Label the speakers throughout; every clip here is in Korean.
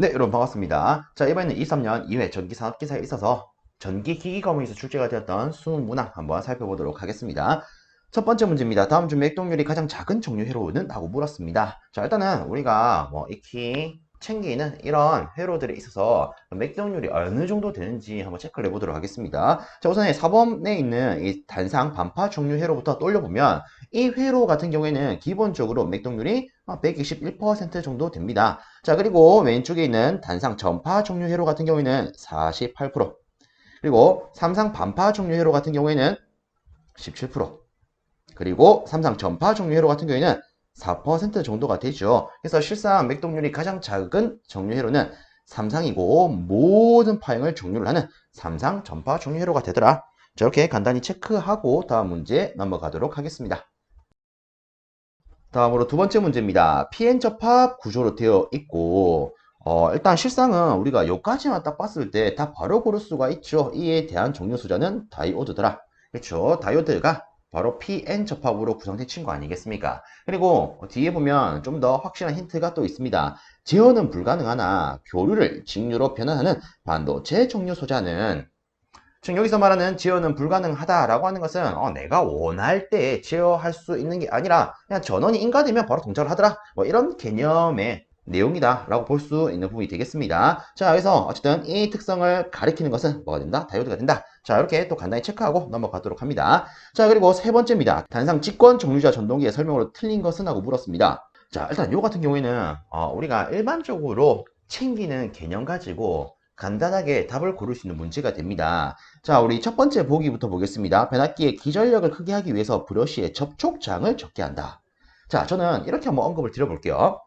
Speaker 1: 네, 여러분 반갑습니다. 자, 이번에는 23년 2회 전기산업기사에 있어서 전기기기 과목에서 출제가 되었던 수능 문항 한번 살펴보도록 하겠습니다. 첫 번째 문제입니다. 다음 중 맥동률이 가장 작은 종류 회로는? 하고 물었습니다. 자, 일단은 우리가 뭐 익히 챙기는 이런 회로들에 있어서 맥동률이 어느 정도 되는지 한번 체크를 해보도록 하겠습니다. 자, 우선 4번에 있는 이 단상 반파 종류 회로부터 떠올려보면 이 회로 같은 경우에는 기본적으로 맥동률이 121% 정도 됩니다. 자, 그리고 왼쪽에 있는 단상 전파 종류 회로 같은 경우에는 48%, 그리고 삼상 반파 종류 회로 같은 경우에는 17%, 그리고 삼상 전파 종류 회로 같은 경우에는 4% 정도가 되죠. 그래서 실상 맥동률이 가장 작은 정류 회로는 삼상이고 모든 파형을 종류를 하는 삼상 전파 종류 회로가 되더라. 저렇게 간단히 체크하고 다음 문제 넘어가도록 하겠습니다. 다음으로 두 번째 문제입니다. PN 접합 구조로 되어 있고 어, 일단 실상은 우리가 여기까지만 딱 봤을 때 다 바로 고를 수가 있죠. 이에 대한 종류 수자는 다이오드더라. 그렇죠. 다이오드가 바로 PN 접합으로 구성된 친구 아니겠습니까? 그리고 뒤에 보면 좀 더 확실한 힌트가 또 있습니다. 제어는 불가능하나 교류를 직류로 변환하는 반도체 종류 소자는 지금 여기서 말하는 제어는 불가능하다라고 하는 것은 어, 내가 원할 때 제어할 수 있는 게 아니라 그냥 전원이 인가되면 바로 동작을 하더라 뭐 이런 개념의 내용이다 라고 볼 수 있는 부분이 되겠습니다 자 그래서 어쨌든 이 특성을 가리키는 것은 뭐가 된다? 다이오드가 된다 자 이렇게 또 간단히 체크하고 넘어가도록 합니다 자 그리고 세 번째입니다 단상 직권 종류자 전동기의 설명으로 틀린 것은 하고 물었습니다 자 일단 요 같은 경우에는 어, 우리가 일반적으로 챙기는 개념 가지고 간단하게 답을 고를 수 있는 문제가 됩니다. 자, 우리 첫 번째 보기부터 보겠습니다. 변압기의 기전력을 크게 하기 위해서 브러쉬의 접촉장을 적게 한다. 자, 저는 이렇게 한번 언급을 드려볼게요.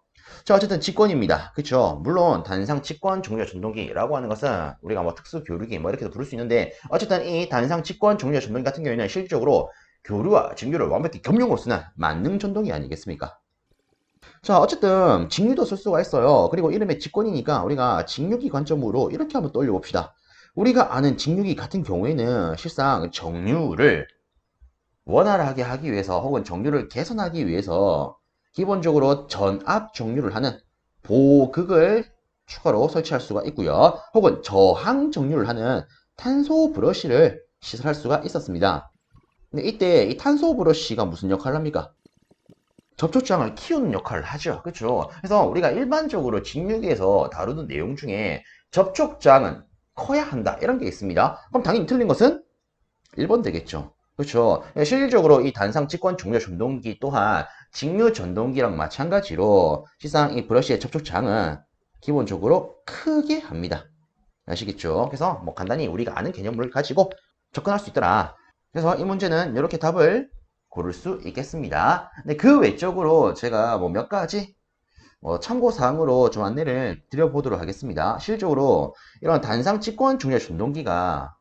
Speaker 1: 자, 어쨌든 직권입니다. 그쵸? 물론, 단상 직권 종료 전동기라고 하는 것은 우리가 뭐 특수 교류기 뭐 이렇게도 부를 수 있는데, 어쨌든 이 단상 직권 종료 전동기 같은 경우에는 실질적으로 교류와 증류를 완벽히 겸용으로 쓰는 만능 전동기 아니겠습니까? 자, 어쨌든 직류도 쓸 수가 있어요. 그리고 이름에 직권이니까 우리가 직류기 관점으로 이렇게 한번 떠올려 봅시다. 우리가 아는 직류기 같은 경우에는 실상 정류를 원활하게 하기 위해서 혹은 정류를 개선하기 위해서 기본적으로 전압 정류를 하는 보극을 추가로 설치할 수가 있고요. 혹은 저항 정류를 하는 탄소 브러쉬를 시설할 수가 있었습니다. 근데 이때 이 탄소 브러쉬가 무슨 역할을 합니까? 접촉장을 키우는 역할을 하죠. 그렇죠? 그래서 우리가 일반적으로 직류기에서 다루는 내용 중에 접촉장은 커야 한다 이런 게 있습니다. 그럼 당연히 틀린 것은 1번 되겠죠. 그렇죠. 실질적으로 이 단상 직권 종료 전동기 또한 직류 전동기랑 마찬가지로 실상 이 브러쉬의 접촉장은 기본적으로 크게 합니다. 아시겠죠? 그래서 뭐 간단히 우리가 아는 개념을 가지고 접근할 수 있더라. 그래서 이 문제는 이렇게 답을 고를 수 있겠습니다. 근데 그 외적으로 제가 뭐 몇 가지 뭐 참고사항으로 좀 안내를 드려보도록 하겠습니다. 실적으로 이런 단상 직권 중요 전동기가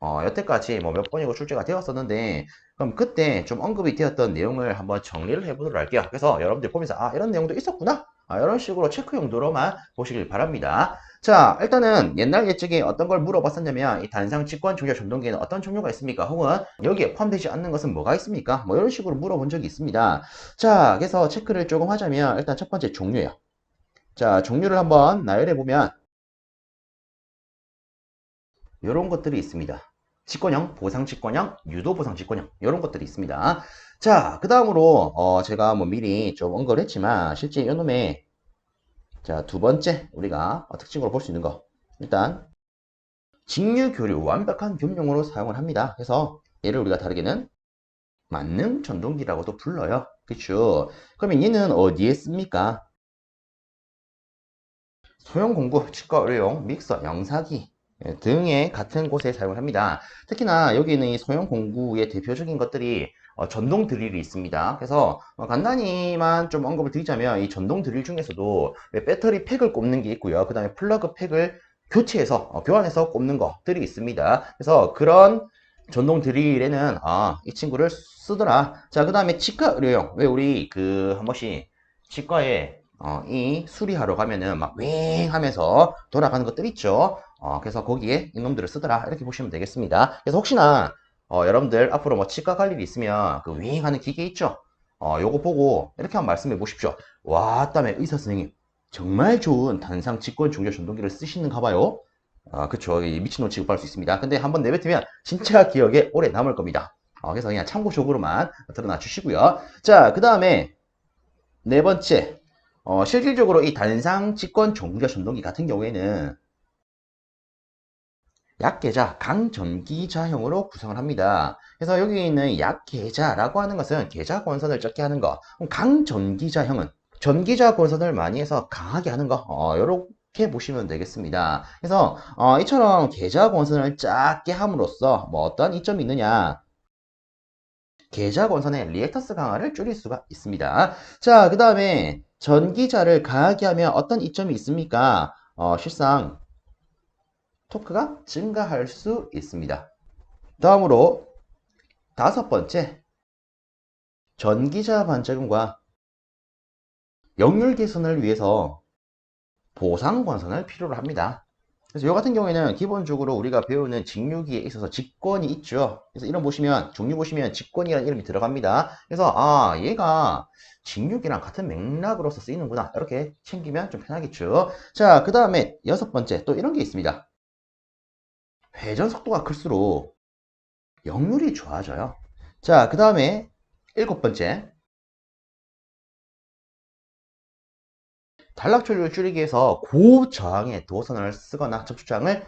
Speaker 1: 어, 여태까지 뭐 몇 번이고 출제가 되었었는데 그럼 그때 좀 언급이 되었던 내용을 한번 정리를 해보도록 할게요. 그래서 여러분들 보면서 아 이런 내용도 있었구나 아, 이런 식으로 체크 용도로만 보시길 바랍니다. 자, 일단은 옛날 예측에 어떤 걸 물어봤었냐면 이 단상 직권 종료 전동기에는 어떤 종류가 있습니까? 혹은 여기에 포함되지 않는 것은 뭐가 있습니까? 뭐 이런 식으로 물어본 적이 있습니다. 자, 그래서 체크를 조금 하자면 일단 첫 번째 종류예요. 자, 종류를 한번 나열해 보면 이런 것들이 있습니다. 직권형, 보상 직권형, 유도 보상 직권형 이런 것들이 있습니다. 자, 그 다음으로 어, 제가 뭐 미리 좀 언급을 했지만 실제 이놈의 자, 두 번째 우리가 특징으로 볼 수 있는 거 일단 직류 교류 완벽한 겸용으로 사용을 합니다. 그래서 얘를 우리가 다르게는 만능 전동기라고도 불러요. 그쵸? 그러면 얘는 어디에 씁니까? 소형 공구, 치과 의료용, 믹서, 영사기 등의 같은 곳에 사용을 합니다. 특히나 여기는 이 소형 공구의 대표적인 것들이 어, 전동 드릴이 있습니다. 그래서 어, 간단히만 좀 언급을 드리자면 이 전동 드릴 중에서도 배터리 팩을 꼽는 게 있고요. 그 다음에 플러그 팩을 교체해서 어, 교환해서 꼽는 것들이 있습니다. 그래서 그런 전동 드릴에는 아, 이 친구를 쓰더라. 자, 그 다음에 치과 의료용. 왜 우리 그 한 번씩 치과에 어, 이 수리하러 가면은 막 윙 하면서 돌아가는 것들 있죠. 어, 그래서 거기에 이놈들을 쓰더라. 이렇게 보시면 되겠습니다. 그래서 혹시나 어, 여러분들 앞으로 뭐 치과 갈 일이 있으면 그 윙 하는 기계 있죠? 어, 요거 보고 이렇게 한번 말씀해 보십시오. 와, 땀에 의사 선생님. 정말 좋은 단상 직권 중력 전동기를 쓰시는가 봐요. 아, 그쵸. 이 미친놈 취급할 수 있습니다. 근데 한번 내뱉으면 진짜 기억에 오래 남을 겁니다. 어, 그래서 그냥 참고적으로만 드러나 주시고요. 자, 그 다음에 네 번째. 어, 실질적으로 이 단상 직권 종자 전동기 같은 경우에는 약계자, 강전기자형으로 구성을 합니다. 그래서 여기 있는 약계자라고 하는 것은 계자 권선을 적게 하는 거. 강전기자형은 전기자 권선을 많이 해서 강하게 하는 거. 어, 요렇게 보시면 되겠습니다. 그래서 어, 이처럼 계자 권선을 작게 함으로써 뭐 어떤 이점이 있느냐? 계좌 권선의 리액터스 강화를 줄일 수가 있습니다. 자, 그 다음에 전기자를 강하게 하면 어떤 이점이 있습니까? 어, 실상 토크가 증가할 수 있습니다. 다음으로 다섯 번째 전기자 반작용과 역률 개선을 위해서 보상 권선을 필요로 합니다. 그래서 이 같은 경우에는 기본적으로 우리가 배우는 직류기에 있어서 직권이 있죠. 그래서 이런 보시면 종류 보시면 직권이라는 이름이 들어갑니다. 그래서 아 얘가 직류기랑 같은 맥락으로서 쓰이는구나 이렇게 챙기면 좀 편하겠죠. 자 그 다음에 여섯 번째 또 이런 게 있습니다. 회전 속도가 클수록 역률이 좋아져요. 자 그 다음에 일곱 번째 단락초리를 줄이기 위해서 고저항의 도선을 쓰거나 접촉장을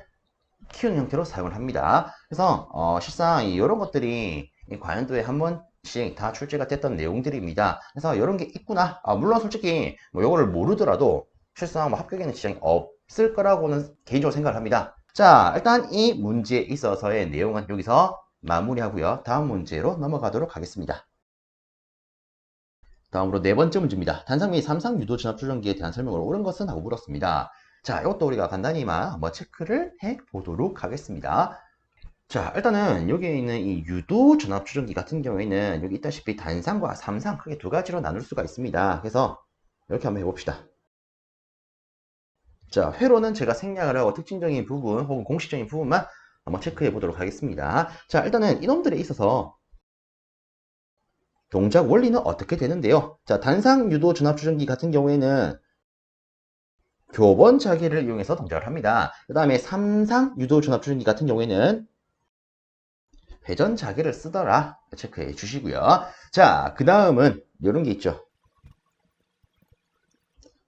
Speaker 1: 키우는 형태로 사용을 합니다. 그래서 어, 실상 이런 것들이 관연도에 한 번씩 다 출제가 됐던 내용들입니다. 그래서 이런 게 있구나. 아, 물론 솔직히 뭐 이거를 모르더라도 실상 뭐 합격에는 지장이 없을 거라고는 개인적으로 생각을 합니다. 자, 일단 이 문제에 있어서의 내용은 여기서 마무리하고요. 다음 문제로 넘어가도록 하겠습니다. 다음으로 네 번째 문제입니다. 단상 및 삼상 유도 전압 조정기에 대한 설명을 옳은 것은 하고 물었습니다. 자, 이것도 우리가 간단히만 한번 체크를 해 보도록 하겠습니다. 자, 일단은 여기에 있는 이 유도 전압 조정기 같은 경우에는 여기 있다시피 단상과 삼상 크게 두 가지로 나눌 수가 있습니다. 그래서 이렇게 한번 해봅시다. 자, 회로는 제가 생략을 하고 특징적인 부분 혹은 공식적인 부분만 한번 체크해 보도록 하겠습니다. 자, 일단은 이놈들에 있어서 동작 원리는 어떻게 되는데요? 자, 단상 유도 전압 조정기 같은 경우에는 교본 자기를 이용해서 동작을 합니다. 그 다음에 삼상 유도 전압 조정기 같은 경우에는 회전 자기를 쓰더라 체크해 주시고요. 자, 그 다음은 이런 게 있죠.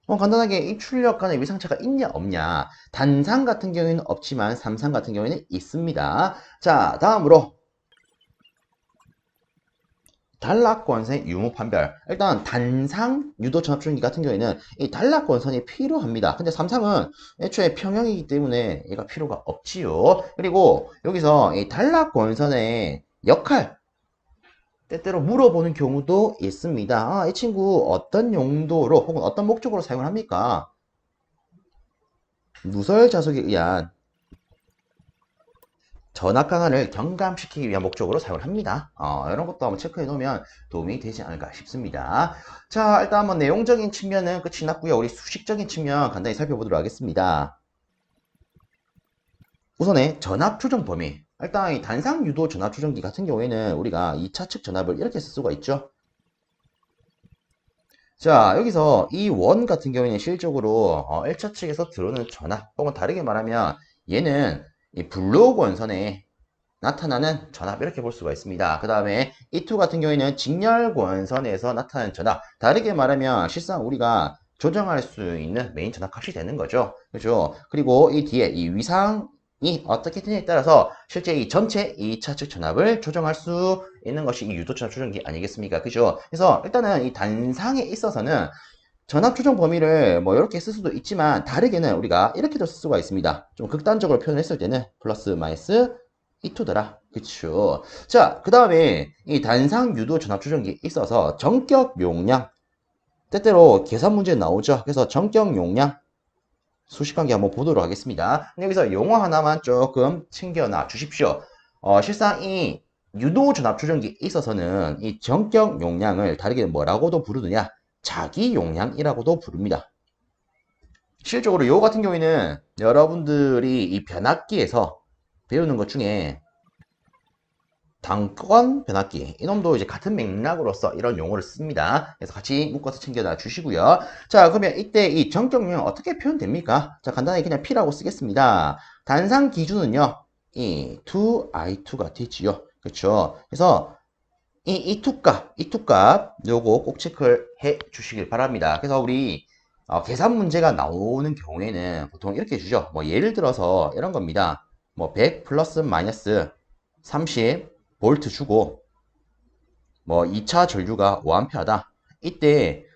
Speaker 1: 어, 간단하게 이 출력 간의 위상차가 있냐 없냐 단상 같은 경우에는 없지만 삼상 같은 경우에는 있습니다. 자, 다음으로 단락권선의 유무 판별. 일단 단상 유도 전압주기 같은 경우에는 이 단락권선이 필요합니다. 근데 삼상은 애초에 평형이기 때문에 얘가 필요가 없지요. 그리고 여기서 이 단락권선의 역할 때때로 물어보는 경우도 있습니다. 아, 이 친구 어떤 용도로 혹은 어떤 목적으로 사용을 합니까? 누설 자석에 의한 전압 강화를 경감시키기 위한 목적으로 사용을 합니다. 어, 이런 것도 한번 체크해 놓으면 도움이 되지 않을까 싶습니다. 자, 일단 한번 내용적인 측면은 끝이 났고요. 우리 수식적인 측면 간단히 살펴보도록 하겠습니다. 우선에 전압 조정 범위. 일단 이 단상 유도 전압 조정기 같은 경우에는 우리가 2차 측 전압을 이렇게 쓸 수가 있죠. 자, 여기서 이 원 같은 경우에는 실질적으로 1차 어, 측에서 들어오는 전압, 혹은 다르게 말하면 얘는 이 블록 원선에 나타나는 전압 이렇게 볼 수가 있습니다. 그 다음에 이2 같은 경우에는 직렬 원선에서 나타나는 전압 다르게 말하면 실상 우리가 조정할 수 있는 메인 전압 값이 되는 거죠. 그죠? 그리고 이 뒤에 이 위상 이 어떻게 되냐에 따라서 실제 이 전체 2차 측 전압을 조정할 수 있는 것이 이 유도 전압 조정기 아니겠습니까? 그죠? 그래서 일단은 이 단상에 있어서는 전압 조정 범위를 뭐 이렇게 쓸 수도 있지만 다르게는 우리가 이렇게도 쓸 수가 있습니다. 좀 극단적으로 표현했을 때는 플러스 마이너스 이투더라. 그쵸. 자, 그 다음에 이 단상 유도 전압 조정기 있어서 전격 용량 때때로 계산 문제 나오죠. 그래서 전격 용량 수식 관계 한번 보도록 하겠습니다. 여기서 용어 하나만 조금 챙겨놔 주십시오. 어, 실상 이 유도 전압 조정기 있어서는 이 전격 용량을 다르게 뭐라고도 부르느냐 자기 용량이라고도 부릅니다. 실적으로 요 같은 경우에는 여러분들이 이 변압기에서 배우는 것 중에 당권 변압기 이놈도 이제 같은 맥락으로서 이런 용어를 씁니다. 그래서 같이 묶어서 챙겨놔 주시고요. 자 그러면 이때 이 전격용 어떻게 표현됩니까? 자 간단하게 그냥 P라고 쓰겠습니다. 단상 기준은요. 이 2i2가 되지요. 그렇죠? 그래서 이 E2 값, E2 값 요거 꼭 체크를 해 주시길 바랍니다. 그래서 우리 어, 계산 문제가 나오는 경우에는 보통 이렇게 주죠. 뭐 예를 들어서 이런 겁니다. 뭐 100 플러스 마이너스 30 볼트 주고 뭐 2차 전류가 5A다. 이때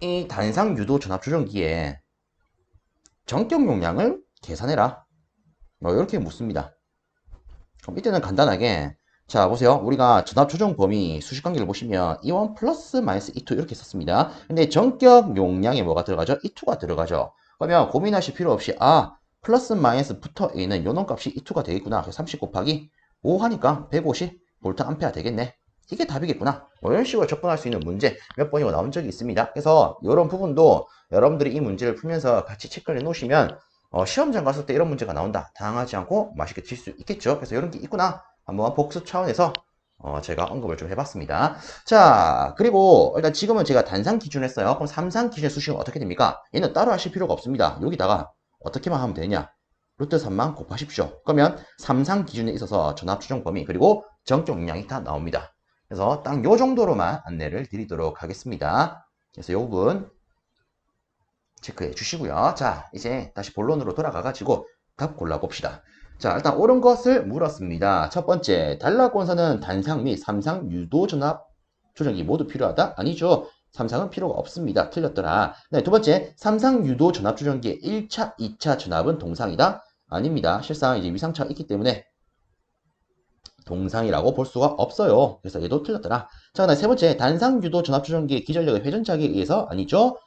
Speaker 1: 이 단상 유도 전압 조정기에 전격 용량을 계산해라. 뭐 이렇게 묻습니다. 그럼 이때는 간단하게 자 보세요. 우리가 전압 조정 범위 수식 관계를 보시면 E1 플러스 마이너스 E2 이렇게 썼습니다. 근데 전격 용량에 뭐가 들어가죠? E2가 들어가죠. 그러면 고민하실 필요 없이 아 플러스 마이너스 붙어 있는 요놈 값이 E2가 되겠구나. 그래서 30 곱하기 5 하니까 150 볼트 암페어 되겠네. 이게 답이겠구나. 뭐 이런 식으로 접근할 수 있는 문제 몇 번이고 나온 적이 있습니다. 그래서 이런 부분도 여러분들이 이 문제를 풀면서 같이 체크를 해 놓으시면 어, 시험장 갔을 때 이런 문제가 나온다. 당하지 않고 맛있게 칠 수 있겠죠. 그래서 이런 게 있구나 한번 복습 차원에서 어, 제가 언급을 좀 해봤습니다. 자, 그리고 일단 지금은 제가 단상 기준 했어요. 그럼 삼상 기준의 수식은 어떻게 됩니까? 얘는 따로 하실 필요가 없습니다. 여기다가 어떻게만 하면 되냐? 루트 3만 곱하십시오. 그러면 삼상 기준에 있어서 전압 추정 범위 그리고 정적 용량이 다 나옵니다. 그래서 딱 요 정도로만 안내를 드리도록 하겠습니다. 그래서 요 부분 체크해 주시고요. 자, 이제 다시 본론으로 돌아가가지고 답 골라봅시다. 자, 일단 옳은 것을 물었습니다. 첫 번째, 단락권선은 단상 및 삼상 유도 전압 조정이 모두 필요하다? 아니죠. 삼상은 필요가 없습니다. 틀렸더라. 네, 두 번째, 삼상 유도 전압 조정기의 1차, 2차 전압은 동상이다? 아닙니다. 실상 이제 위상차가 있기 때문에 동상이라고 볼 수가 없어요. 그래서 얘도 틀렸더라. 자, 그다음 세 번째, 단상 유도 전압 조정기의 기전력의 회전차기에 의해서 아니죠.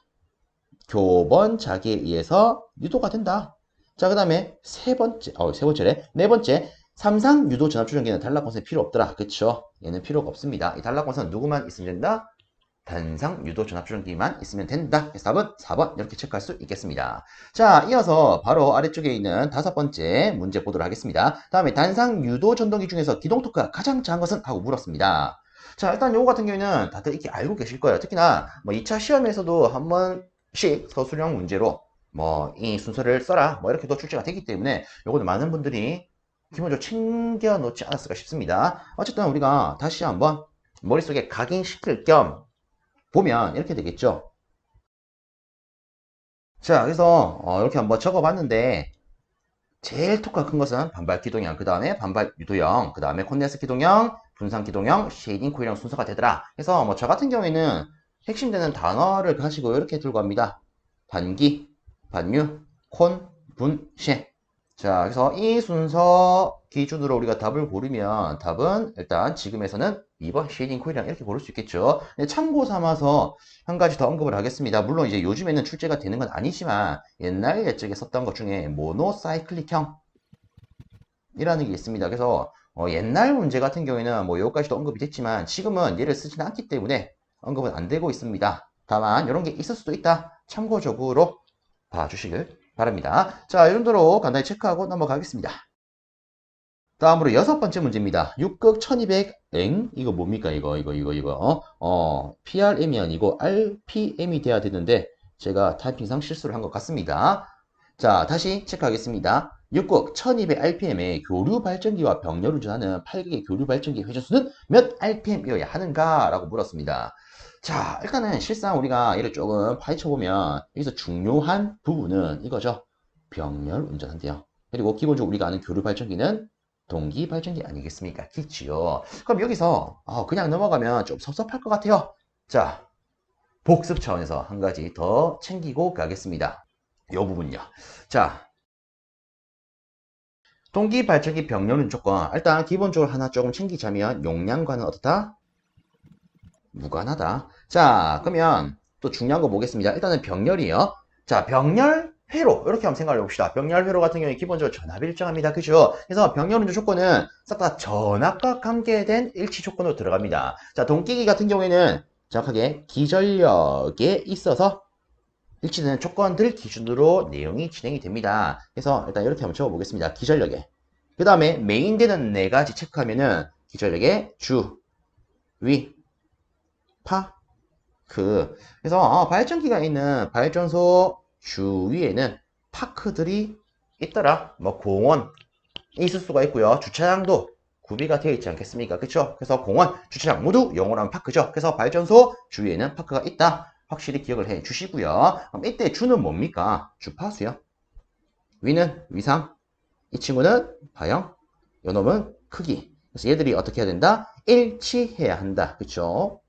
Speaker 1: 교번 자기에 의해서 유도가 된다. 자, 그 다음에 세 번째, 어, 세 번째래. 네 번째, 삼상 유도 전압 조정기는 단락 권선이 필요 없더라. 그쵸? 얘는 필요가 없습니다. 이 단락 권선 누구만 있으면 된다? 단상 유도 전압 조정기만 있으면 된다. 그래서 답은 4번 이렇게 체크할 수 있겠습니다. 자, 이어서 바로 아래쪽에 있는 다섯 번째 문제 보도록 하겠습니다. 다음에 단상 유도 전동기 중에서 기동 토크가 가장 작은 것은? 하고 물었습니다. 자, 일단 요거 같은 경우에는 다들 이렇게 알고 계실 거예요. 특히나 뭐 2차 시험에서도 한 번씩 서술형 문제로 뭐 이 순서를 써라 뭐 이렇게도 출제가 되기 때문에 요거는 많은 분들이 기본적으로 챙겨 놓지 않았을까 싶습니다. 어쨌든 우리가 다시 한번 머릿속에 각인시킬 겸 보면 이렇게 되겠죠. 자, 그래서 어, 이렇게 한번 적어봤는데 제일 토크가 큰 것은 반발 기동형, 그 다음에 반발 유도형, 그 다음에 콘덴스 기동형, 분산 기동형, 쉐이딩 코일형 순서가 되더라. 그래서 뭐 저 같은 경우에는 핵심되는 단어를 가지고 이렇게 들고 갑니다. 반기, 반유, 콘, 분, 쉐. 자, 그래서 이 순서 기준으로 우리가 답을 고르면 답은 일단 지금에서는 2번 쉐이딩 코일이랑 이렇게 고를 수 있겠죠. 참고 삼아서 한 가지 더 언급을 하겠습니다. 물론 이제 요즘에는 출제가 되는 건 아니지만 옛날 예적에 썼던 것 중에 모노사이클릭형 이라는 게 있습니다. 그래서 어, 옛날 문제 같은 경우에는 뭐 여기까지도 언급이 됐지만 지금은 얘를 쓰지는 않기 때문에 언급은 안 되고 있습니다. 다만 이런 게 있을 수도 있다. 참고적으로 봐주시길 바랍니다. 자, 이 정도로 간단히 체크하고 넘어가겠습니다. 다음으로 여섯 번째 문제입니다. 6극 1200엥? 이거 뭡니까? 이거, 이거, 이거, 이거. 어, 어 PRM이 아니고 RPM이 돼야 되는데 제가 타이핑상 실수를 한 것 같습니다. 자, 다시 체크하겠습니다. 6극 1200rpm의 교류 발전기와 병렬 운전하는 8극의 교류 발전기 회전수는 몇 rpm이어야 하는가? 라고 물었습니다. 자, 일단은 실상 우리가 얘를 조금 파헤쳐 보면 여기서 중요한 부분은 이거죠. 병렬 운전한대요. 그리고 기본적으로 우리가 아는 교류 발전기는 동기 발전기 아니겠습니까? 기치요. 그럼 여기서 어, 그냥 넘어가면 좀 섭섭할 것 같아요. 자, 복습 차원에서 한 가지 더 챙기고 가겠습니다. 이 부분요. 자, 동기 발전기 병렬은 조건 일단 기본적으로 하나 조금 챙기자면 용량과는 어떻다? 무관하다. 자, 그러면 또 중요한 거 보겠습니다. 일단은 병렬이요. 자, 병렬 회로 이렇게 한번 생각해 봅시다. 병렬 회로 같은 경우에 기본적으로 전압이 일정합니다. 그죠? 그래서 병렬 운전 조건은 싹 다 전압과 관계된 일치 조건으로 들어갑니다. 자, 동기기 같은 경우에는 정확하게 기전력에 있어서 일치되는 조건들 기준으로 내용이 진행이 됩니다. 그래서 일단 이렇게 한번 적어보겠습니다. 기전력에. 그 다음에 메인되는 네 가지 체크하면은 기초력의 주, 위, 파, 크. 그래서 어, 발전기가 있는 발전소 주위에는 파크들이 있더라. 뭐 공원 있을 수가 있고요. 주차장도 구비가 되어 있지 않겠습니까? 그렇죠? 그래서 공원, 주차장 모두 영어로 하면 파크죠. 그래서 발전소 주위에는 파크가 있다. 확실히 기억을 해 주시고요. 그럼 이때 주는 뭡니까? 주파수요. 위는 위상, 이 친구는 파형, 요놈은 크기. 그래서 얘들이 어떻게 해야 된다? 일치해야 한다. 그쵸?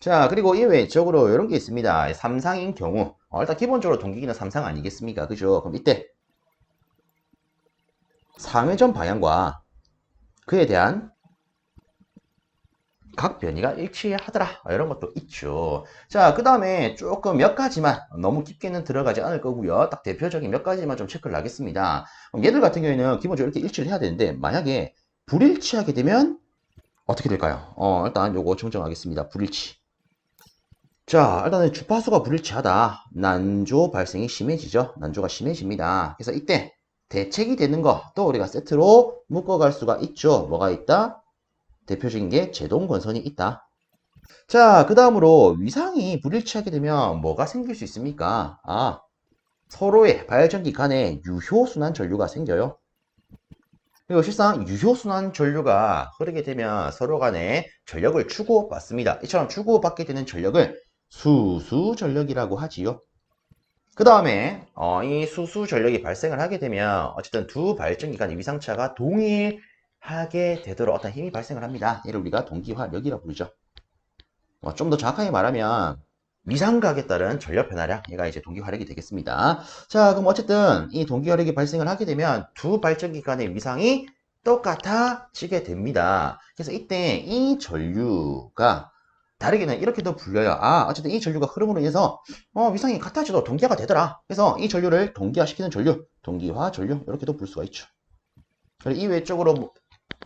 Speaker 1: 자, 그리고 이외적으로 이런 게 있습니다. 삼상인 경우. 어, 일단 기본적으로 동기기는 삼상 아니겠습니까? 그죠? 그럼 이때 상회전 방향과 그에 대한 각 변이가 일치하더라. 이런 것도 있죠. 자, 그 다음에 조금 몇 가지만 너무 깊게는 들어가지 않을 거고요. 딱 대표적인 몇 가지만 좀 체크를 하겠습니다. 얘들 같은 경우에는 기본적으로 이렇게 일치를 해야 되는데 만약에 불일치하게 되면 어떻게 될까요? 어, 일단 요거 정정하겠습니다. 불일치. 자, 일단은 주파수가 불일치하다. 난조 발생이 심해지죠. 난조가 심해집니다. 그래서 이때 대책이 되는 거 또 우리가 세트로 묶어갈 수가 있죠. 뭐가 있다? 대표적인 게 제동건선이 있다. 자, 그 다음으로 위상이 불일치하게 되면 뭐가 생길 수 있습니까? 아, 서로의 발전기 간에 유효순환 전류가 생겨요. 그리고 실상 유효순환 전류가 흐르게 되면 서로 간에 전력을 주고받습니다. 이처럼 주고받게 되는 전력을 수수 전력이라고 하지요. 그 다음에 어, 이 수수 전력이 발생을 하게 되면 어쨌든 두 발전기 간의 위상차가 동일하게 되도록 어떤 힘이 발생을 합니다. 이를 우리가 동기화력이라고 부르죠. 어, 좀 더 정확하게 말하면 위상각에 따른 전력 변화량 얘가 이제 동기화력이 되겠습니다. 자 그럼 어쨌든 이 동기화력이 발생을 하게 되면 두 발전기 간의 위상이 똑같아지게 됩니다. 그래서 이때 이 전류가 다르게는 이렇게도 불려요. 아, 어쨌든 이 전류가 흐름으로 인해서 어, 위상이 같아져도 동기화가 되더라. 그래서 이 전류를 동기화시키는 전류, 동기화 전류 이렇게도 볼 수가 있죠. 그리고 이외적으로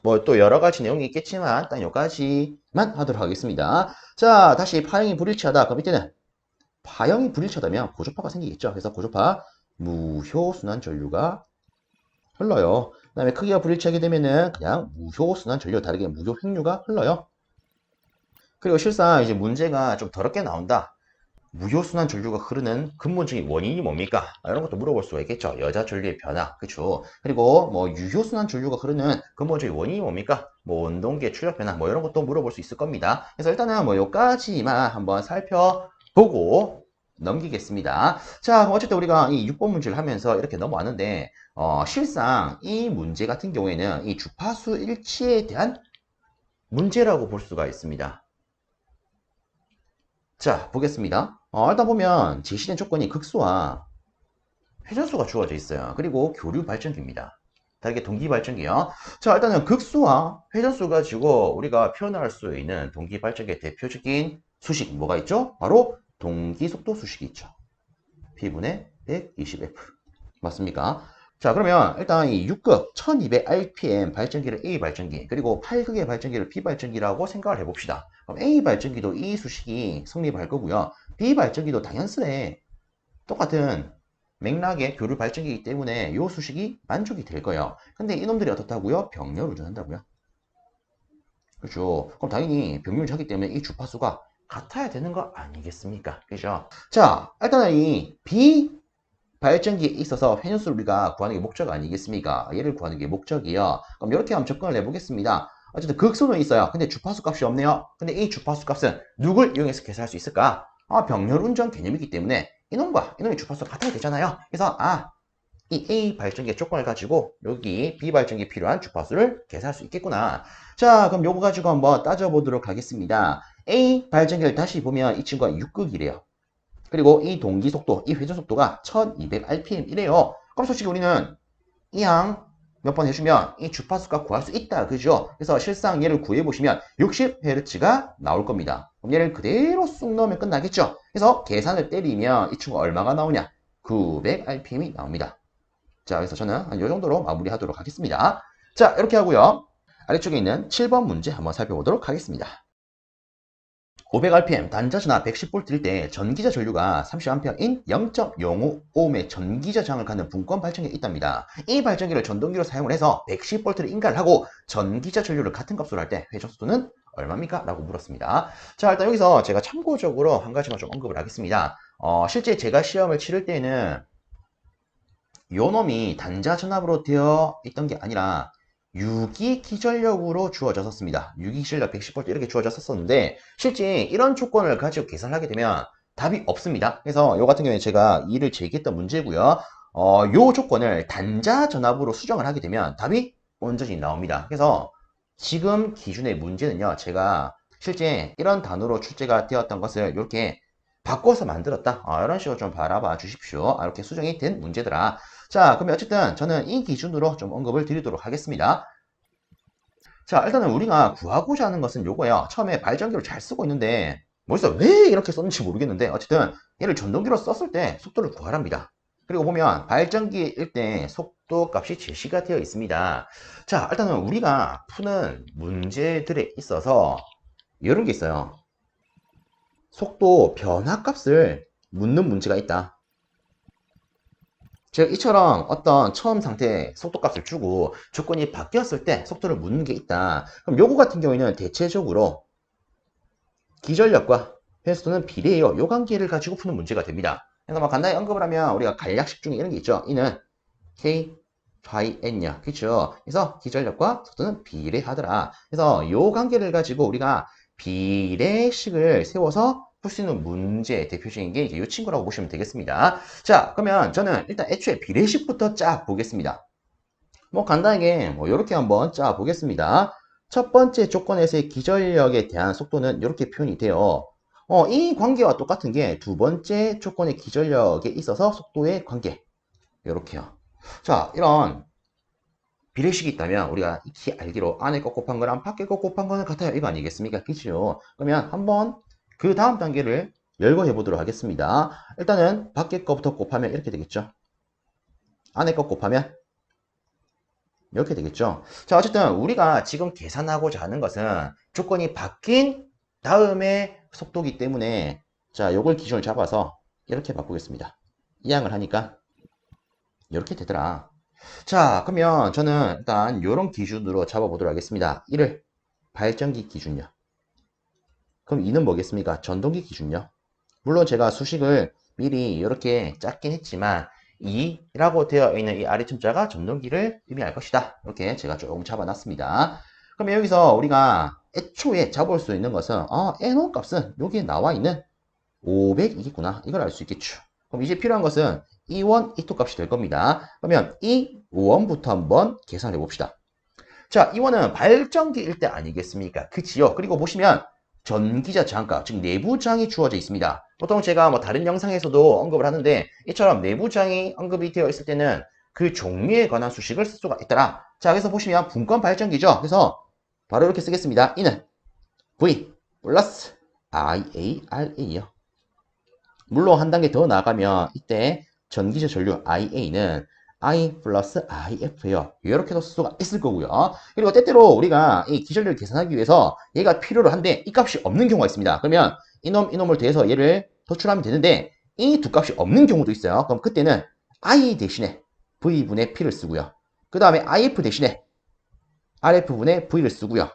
Speaker 1: 뭐 또 여러 가지 내용이 있겠지만 딱 여기까지만 하도록 하겠습니다. 자, 다시 파형이 불일치하다. 그럼 이때는 파형이 불일치하다면 고조파가 생기겠죠. 그래서 고조파 무효순환 전류가 흘러요. 그 다음에 크기가 불일치하게 되면은 그냥 무효순환 전류 다르게 무효 횡류가 흘러요. 그리고 실상 이제 문제가 좀 더럽게 나온다. 무효순환 전류가 흐르는 근본적인 원인이 뭡니까? 아, 이런 것도 물어볼 수가 있겠죠. 여자 전류의 변화, 그쵸? 그리고 뭐 유효순환 전류가 흐르는 근본적인 원인이 뭡니까? 뭐 온동계 출력 변화, 뭐 이런 것도 물어볼 수 있을 겁니다. 그래서 일단은 뭐 요까지만 한번 살펴보고 넘기겠습니다. 자, 어쨌든 우리가 이 6번 문제를 하면서 이렇게 넘어왔는데, 어, 실상 이 문제 같은 경우에는 이 주파수 일치에 대한 문제라고 볼 수가 있습니다. 자, 보겠습니다. 어, 일단 보면 제시된 조건이 극수와 회전수가 주어져 있어요. 그리고 교류 발전기입니다. 다르게 동기 발전기요. 자, 일단은 극수와 회전수 가지고 우리가 표현할 수 있는 동기 발전기의 대표적인 수식 뭐가 있죠? 바로 동기 속도 수식이 있죠. P분의 120F. 맞습니까? 자, 그러면 일단 이 6급 1200rpm 발전기를 A 발전기, 그리고 8극의 발전기를 B 발전기라고 생각을 해봅시다. 그럼 A 발전기도 이 수식이 성립할 거고요. B 발전기도 당연스레 똑같은 맥락의 교류 발전기이기 때문에 이 수식이 만족이 될 거예요. 근데 이놈들이 어떻다고요? 병렬 운전한다고요. 그렇죠. 그럼 당연히 병렬 하기 때문에 이 주파수가 같아야 되는 거 아니겠습니까? 그죠? 자, 일단은 이 B 발전기에 있어서 회전수를 우리가 구하는 게 목적 아니겠습니까? 얘를 구하는 게 목적이요. 그럼 이렇게 한번 접근을 해보겠습니다. 어쨌든 극소는 있어요. 근데 주파수 값이 없네요. 근데 이 주파수 값은 누굴 이용해서 계산할 수 있을까? 아, 병렬 운전 개념이기 때문에 이놈과 이놈의 주파수가 같아야 되잖아요. 그래서 아, 이 A 발전기의 조건을 가지고 여기 B 발전기에 필요한 주파수를 계산할 수 있겠구나. 자, 그럼 요거 가지고 한번 따져보도록 하겠습니다. A 발전기를 다시 보면 이 친구가 6극이래요. 그리고 이 동기 속도, 이 회전 속도가 1200rpm이래요. 그럼 솔직히 우리는 이항 몇 번 해주면 이 주파수가 구할 수 있다. 그죠? 그래서 실상 얘를 구해보시면 60Hz가 나올 겁니다. 그럼 얘를 그대로 쑥 넣으면 끝나겠죠? 그래서 계산을 때리면 이 친구가 얼마가 나오냐? 900rpm이 나옵니다. 자, 그래서 저는 한 이 정도로 마무리하도록 하겠습니다. 자, 이렇게 하고요. 아래쪽에 있는 7번 문제 한번 살펴보도록 하겠습니다. 500rpm 단자전압 110V일 때 전기자 전류가 30A인 0.055ohm의 전기자 저항을 갖는 분권 발전기가 있답니다. 이 발전기를 전동기로 사용을 해서 110V를 인가를 하고 전기자 전류를 같은 값으로 할 때 회전 속도는 얼마입니까? 라고 물었습니다. 자 일단 여기서 제가 참고적으로 한 가지만 좀 언급을 하겠습니다. 어, 실제 제가 시험을 치를 때는 요 놈이 단자 전압으로 되어 있던 게 아니라 유기 기전력으로 주어졌었습니다. 유기 기전력 110V 이렇게 주어졌었는데 실제 이런 조건을 가지고 계산을 하게 되면 답이 없습니다. 그래서 요 같은 경우에 제가 이를 제기했던 문제고요. 어, 요 조건을 단자 전압으로 수정을 하게 되면 답이 온전히 나옵니다. 그래서 지금 기준의 문제는요. 제가 실제 이런 단어로 출제가 되었던 것을 이렇게 바꿔서 만들었다. 어, 이런 식으로 좀 바라봐 주십시오. 아, 이렇게 수정이 된 문제더라. 자, 그러면 어쨌든 저는 이 기준으로 좀 언급을 드리도록 하겠습니다. 자, 일단은 우리가 구하고자 하는 것은 요거예요. 처음에 발전기를 잘 쓰고 있는데, 벌써 왜 이렇게 썼는지 모르겠는데, 어쨌든 얘를 전동기로 썼을 때 속도를 구하랍니다. 그리고 보면 발전기일 때 속도 값이 제시가 되어 있습니다. 자, 일단은 우리가 푸는 문제들에 있어서 이런 게 있어요. 속도 변화 값을 묻는 문제가 있다. 제가 이처럼 어떤 처음 상태 속도값을 주고 조건이 바뀌었을 때 속도를 묻는 게 있다. 그럼 요거 같은 경우에는 대체적으로 기전력과 회수도는 비례해요. 요 관계를 가지고 푸는 문제가 됩니다. 그래서 뭐 간단히 언급을 하면 우리가 간략식 중에 이런 게 있죠. 이는 K, phi, n이야. 그렇죠? 그래서 기전력과 속도는 비례하더라. 그래서 요 관계를 가지고 우리가 비례식을 세워서 풀 수 있는 문제 대표적인 게 이제 이 친구라고 보시면 되겠습니다. 자, 그러면 저는 일단 애초에 비례식부터 짜 보겠습니다. 뭐 간단하게 뭐 이렇게 한번 짜 보겠습니다. 첫 번째 조건에서의 기전력에 대한 속도는 이렇게 표현이 돼요. 어, 이 관계와 똑같은 게 두 번째 조건의 기전력에 있어서 속도의 관계. 이렇게요. 자, 이런 비례식이 있다면 우리가 익히 알기로 안에 거 곱한 거랑 밖에 거 곱한 거는 같아요. 이거 아니겠습니까? 그죠? 그러면 한번 그 다음 단계를 열거 해 보도록 하겠습니다. 일단은 밖에 거부터 곱하면 이렇게 되겠죠. 안에 거 곱하면 이렇게 되겠죠. 자, 어쨌든 우리가 지금 계산하고자 하는 것은 조건이 바뀐 다음에 속도기 때문에 자, 요걸 기준을 잡아서 이렇게 바꾸겠습니다. 이항을 하니까 이렇게 되더라. 자, 그러면 저는 일단 이런 기준으로 잡아보도록 하겠습니다. 1을 발전기 기준요. 그럼 2는 뭐겠습니까? 전동기 기준요. 물론 제가 수식을 미리 이렇게 짰긴 했지만 2라고 되어 있는 이 아래춤자가 전동기를 의미할 것이다. 이렇게 제가 조금 잡아놨습니다. 그러면 여기서 우리가 애초에 잡을 수 있는 것은 아, N1 값은 여기에 나와 있는 500이겠구나. 이걸 알 수 있겠죠. 그럼 이제 필요한 것은 E1, E2 값이 될 겁니다. 그러면 이 5원부터 한번 계산해 봅시다. 자, E1은 발전기일 때 아니겠습니까? 그치요? 그리고 보시면 전기자 저항값, 즉 내부장이 주어져 있습니다. 보통 제가 뭐 다른 영상에서도 언급을 하는데 이처럼 내부장이 언급이 되어 있을 때는 그 종류에 관한 수식을 쓸 수가 있더라. 자, 그래서 보시면 분권 발전기죠. 그래서 바로 이렇게 쓰겠습니다. 이는 V 플러스 IARA요. 물론 한 단계 더 나아가면 이때 전기자 전류 IA는 I 플러스 IF예요. 이렇게도 쓸 수가 있을 거고요. 그리고 때때로 우리가 이 기전류를 계산하기 위해서 얘가 필요로 한데 이 값이 없는 경우가 있습니다. 그러면 이놈 이놈을 더해서 얘를 도출하면 되는데 이 두 값이 없는 경우도 있어요. 그럼 그때는 I 대신에 V분의 P를 쓰고요. 그 다음에 IF 대신에 RF분의 V를 쓰고요.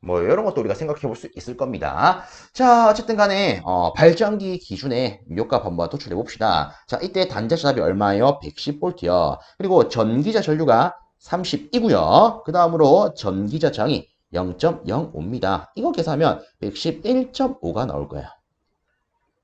Speaker 1: 뭐 이런 것도 우리가 생각해 볼 수 있을 겁니다. 자 어쨌든 간에 어, 발전기 기준에 요값 한번 도출해 봅시다. 자 이때 단자 전압이 얼마예요? 110V요. 그리고 전기자 전류가 30이고요. 그 다음으로 전기자 저항이 0.05입니다. 이거 계산하면 111.5가 나올 거예요.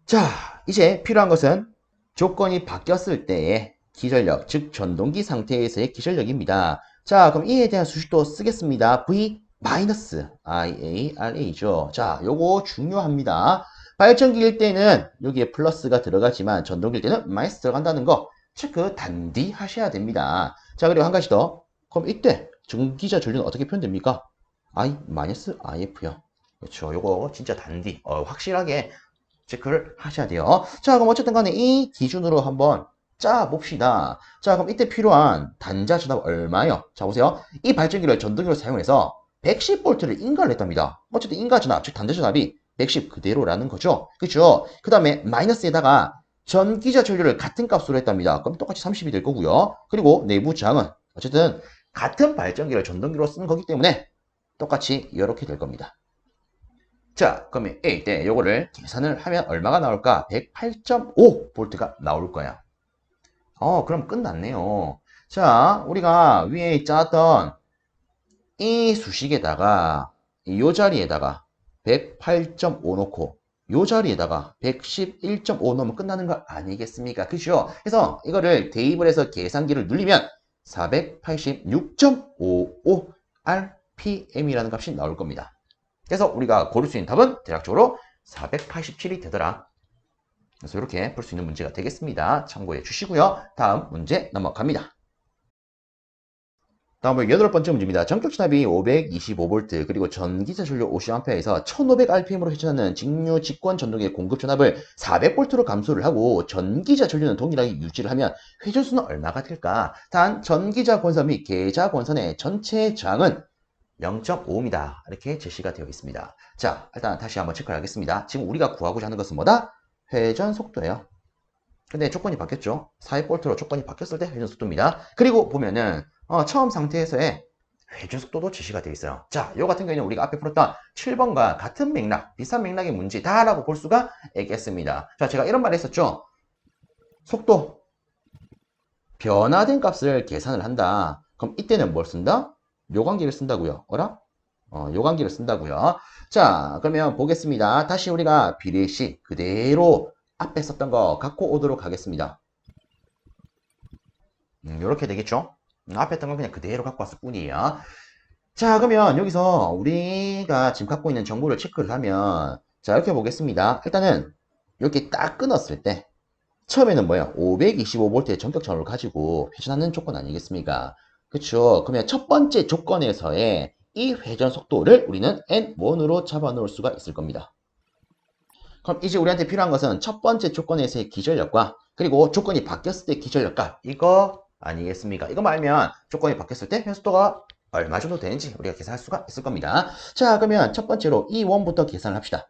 Speaker 1: 자 이제 필요한 것은 조건이 바뀌었을 때의 기전력, 즉 전동기 상태에서의 기전력입니다. 자 그럼 이에 대한 수식도 쓰겠습니다. V 마이너스 IARA죠. 자, 요거 중요합니다. 발전기일 때는 여기에 플러스가 들어가지만 전동기일 때는 마이너스 들어간다는 거 체크 단디 하셔야 됩니다. 자, 그리고 한 가지 더. 그럼 이때 전기자 전류는 어떻게 표현됩니까? I 마이너스 IF요. 그렇죠. 요거 진짜 단디 어, 확실하게 체크를 하셔야 돼요. 자, 그럼 어쨌든 간에 이 기준으로 한번 짜 봅시다. 자, 그럼 이때 필요한 단자 전압 얼마요? 자, 보세요. 이 발전기를 전동기로 사용해서 110V를 인가를 했답니다. 어쨌든 인가 전압, 즉 단자 전압이 110 그대로라는 거죠. 그죠? 그 다음에 마이너스에다가 전기자 전류를 같은 값으로 했답니다. 그럼 똑같이 30이 될 거고요. 그리고 내부 저항은 어쨌든 같은 발전기를 전동기로 쓰는 거기 때문에 똑같이 이렇게 될 겁니다. 자, 그러면 A 때 요거를 계산을 하면 얼마가 나올까? 108.5 볼트가 나올 거야. 어, 그럼 끝났네요. 자, 우리가 위에 짰던 이 수식에다가 이 자리에다가 108.5 놓고 요 자리에다가 111.5 넣으면 끝나는 거 아니겠습니까? 그죠? 그래서 이거를 해서 계산기를 눌리면 486.55 RPM이라는 값이 나올 겁니다. 그래서 우리가 고를 수 있는 답은 대략적으로 487이 되더라. 그래서 이렇게 볼수 있는 문제가 되겠습니다. 참고해 주시고요. 다음 문제 넘어갑니다. 다음은 여덟 번째 문제입니다. 전격 진압이 525V 그리고 전기차 전류 50A에서 1500rpm으로 회전하는 직류 직권 전동의 공급 전압을 400V로 감소를 하고 전기자 전류는 동일하게 유지를 하면 회전수는 얼마가 될까? 단 전기자 권선 및 계자 권선의 전체 저항은 0.5입니다. 이렇게 제시가 되어 있습니다. 자, 일단 다시 한번 체크를 하겠습니다. 지금 우리가 구하고자 하는 것은 뭐다? 회전 속도예요. 근데 조건이 바뀌었죠. 400V로 조건이 바뀌었을 때 회전 속도입니다. 그리고 보면은 어, 처음 상태에서의 회전 속도도 제시가 되어 있어요. 자, 요 같은 경우에는 우리가 앞에 풀었던 7번과 같은 맥락, 비슷한 맥락의 문제다라고 볼 수가 있겠습니다. 자, 제가 이런 말 했었죠. 속도, 변화된 값을 계산을 한다. 그럼 이때는 뭘 쓴다? 요관계를 쓴다고요. 어라? 어, 요관계를 쓴다고요. 자, 그러면 보겠습니다. 다시 우리가 비례식 그대로 앞에 썼던 거 갖고 오도록 하겠습니다. 음, 요렇게 되겠죠? 음, 앞에 했던 건 그냥 그대로 갖고 왔을 뿐이에요. 자, 그러면 여기서 우리가 지금 갖고 있는 정보를 체크를 하면, 자, 이렇게 보겠습니다. 일단은, 이렇게 딱 끊었을 때, 처음에는 뭐예요? 525V의 전격 전압을 가지고 회전하는 조건 아니겠습니까? 그쵸? 그러면 첫 번째 조건에서의 이 회전 속도를 우리는 N1으로 잡아 놓을 수가 있을 겁니다. 그럼 이제 우리한테 필요한 것은 첫 번째 조건에서의 기전력과 그리고 조건이 바뀌었을 때 기전력과 이거 아니겠습니까? 이거 말면 조건이 바뀌었을 때 회수도가 얼마 정도 되는지 우리가 계산할 수가 있을 겁니다. 자, 그러면 첫 번째로 이 원부터 계산을 합시다.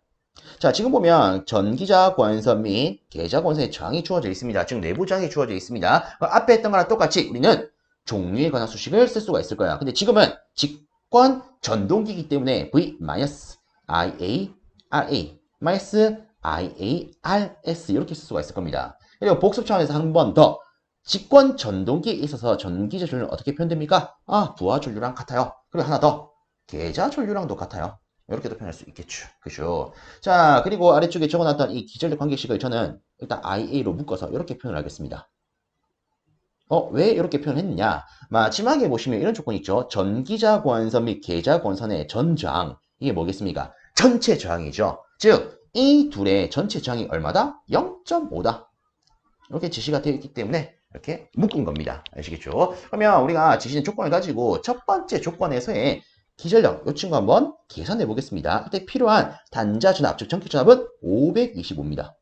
Speaker 1: 자, 지금 보면 전기자 권선 및 계자 권선의 저항이 주어져 있습니다. 즉 내부 저항이 주어져 있습니다. 그럼 앞에 했던 거랑 똑같이 우리는 종류에 관한 수식을 쓸 수가 있을 거야. 근데 지금은 직권 전동기이기 때문에 V-IA, RA, IARS 이렇게 쓸 수가 있을 겁니다. 그리고 복습 차원에서 한 번 더 직권 전동기에 있어서 전기자 전류는 어떻게 표현됩니까? 아, 부하 전류랑 같아요. 그리고 하나 더 계자 전류랑도 같아요. 이렇게도 표현할 수 있겠죠. 그죠? 자, 그리고 아래쪽에 적어놨던 이 기전력 관계식을 저는 일단 IA로 묶어서 이렇게 표현을 하겠습니다. 어, 왜 이렇게 표현했느냐? 마지막에 보시면 이런 조건이 있죠. 전기자 권선 및 계자 권선의 전저항. 이게 뭐겠습니까? 전체 저항이죠. 즉, 이 둘의 전체 저항이 얼마다? 0.5다. 이렇게 지시가 되어 있기 때문에 이렇게 묶은 겁니다. 아시겠죠? 그러면 우리가 지시는 조건을 가지고 첫 번째 조건에서의 기전력, 이 친구 한번 계산해 보겠습니다. 이때 필요한 단자 전압, 즉 전기 전압은 525입니다.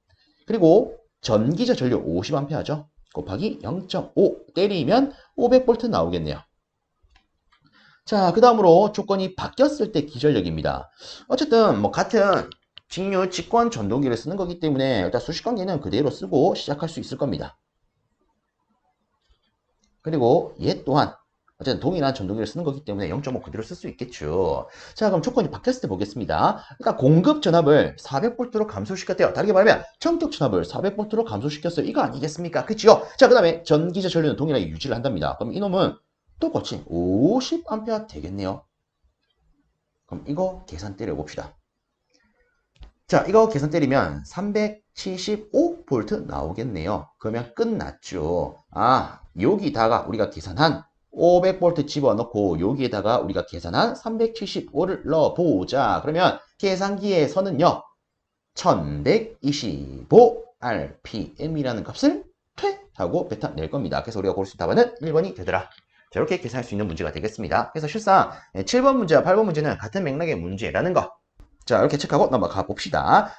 Speaker 1: 그리고 전기자 전류 50A죠. 곱하기 0.5 때리면 500V 나오겠네요. 자, 그 다음으로 조건이 바뀌었을 때 기전력입니다. 어쨌든 뭐 같은 직류 직권 전동기를 쓰는 거기 때문에 일단 수식 관계는 그대로 쓰고 시작할 수 있을 겁니다. 그리고 얘 또한 어쨌든 동일한 전동기를 쓰는 거기 때문에 0.5 그대로 쓸 수 있겠죠. 자, 그럼 조건이 바뀌었을 때 보겠습니다. 그러니까 공급 전압을 400V로 감소시켰대요. 다르게 말하면 전격 전압을 400V로 감소시켰어요. 이거 아니겠습니까? 그치요? 자, 그 다음에 전기자 전류는 동일하게 유지를 한답니다. 그럼 이놈은 똑같이 50A 되겠네요. 그럼 이거 계산 때려봅시다. 자, 이거 계산 때리면 375V 나오겠네요. 그러면 끝났죠. 아, 여기다가 우리가 계산한 500V 집어넣고 여기에다가 우리가 계산한 375를 넣어보자. 그러면 계산기에서는요. 1125 RPM이라는 값을 퇴 하고 뱉어낼 겁니다. 그래서 우리가 고를 수 있는 답은 1번이 되더라. 자, 이렇게 계산할 수 있는 문제가 되겠습니다. 그래서 실상 7번 문제와 8번 문제는 같은 맥락의 문제라는 거. 자, 이렇게 체크하고 넘어가 봅시다.